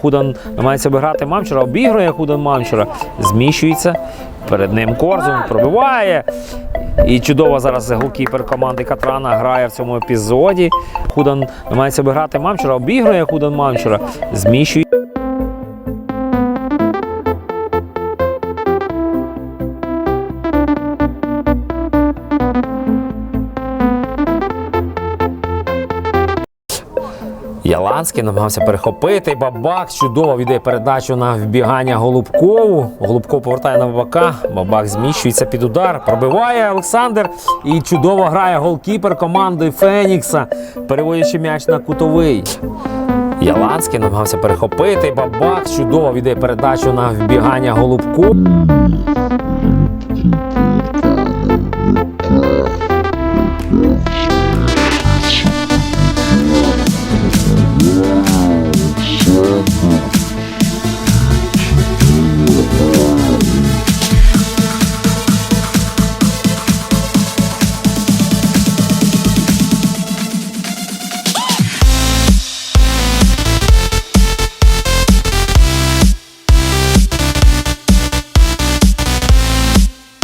Худан намагається обіграти Мамчура, обігрує Худан Мамчура, зміщується. Перед ним Корзун пробиває. І чудово зараз голкіпер команди Катрана грає в цьому епізоді. Худан намагається обіграти Мамчура, обігрує Худан Мамчура, зміщує. Яланський намагався перехопити. Бабак чудово віддає передачу на вбігання Голубкову. Голубков повертає на бабака. Бабак зміщується під удар. Пробиває Олександр. І чудово грає голкіпер команди Фенікса, переводячи м'яч на кутовий. Яланський намагався перехопити. Бабак чудово віддає передачу на вбігання Голубкову. Wow, shut